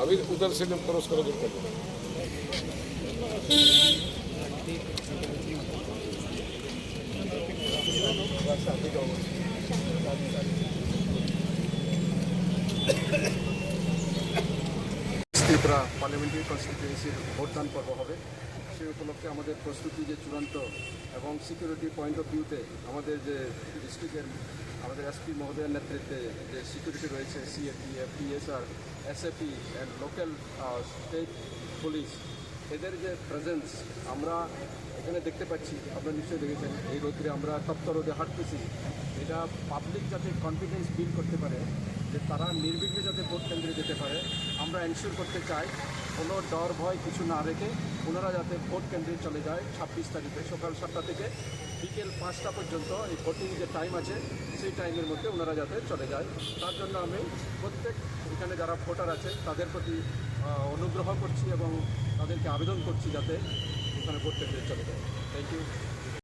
अभी उधर से जब क्रॉस कर दो ত্রিপুরা পার্লামেন্টারি কনস্টিটিউয়েন্সির ভোটদান পর্ব হবে। সেই উপলক্ষে আমাদের প্রস্তুতি যে চূড়ান্ত এবং সিকিউরিটি পয়েন্ট অফ ভিউতে আমাদের যে ডিস্ট্রিক্টের আমাদের এসপি মহোদয়ের নেতৃত্বে যে সিকিউরিটি রয়েছে CAPF PSR SAP and local state police এদের যে প্রেজেন্স আমরা এখানে দেখতে পাচ্ছি, আপনারা নিশ্চয়ই দেখেছেন, এই রোদ্রে আমরা তপ্ত রোদে হাঁটতেছি। এটা পাবলিক যাতে কনফিডেন্স বিল্ড করতে পারে যে তারা নির্বিঘ্নে যাতে ভোট কেন্দ্রে যেতে পারে, আমরা এনশিওর করতে চাই কোনো ডর, ভয় কিছু না রেখে ওনারা যাতে ভোট কেন্দ্রে চলে যায় ছাব্বিশ তারিখে। সকাল সাতটা থেকে বিকেল পাঁচটা পর্যন্ত এই ভোটিং যে টাইম আছে, সেই টাইমের মধ্যে ওনারা যাতে চলে যায়। তার জন্য আমি প্রত্যেক এখানে যারা ভোটার আছে, তাদের প্রতি অনুগ্রহ করছি এবং তাদেরকে আবেদন করছি যাতে ওখানে ভোট কেন্দ্রে চলে যায়। Thank you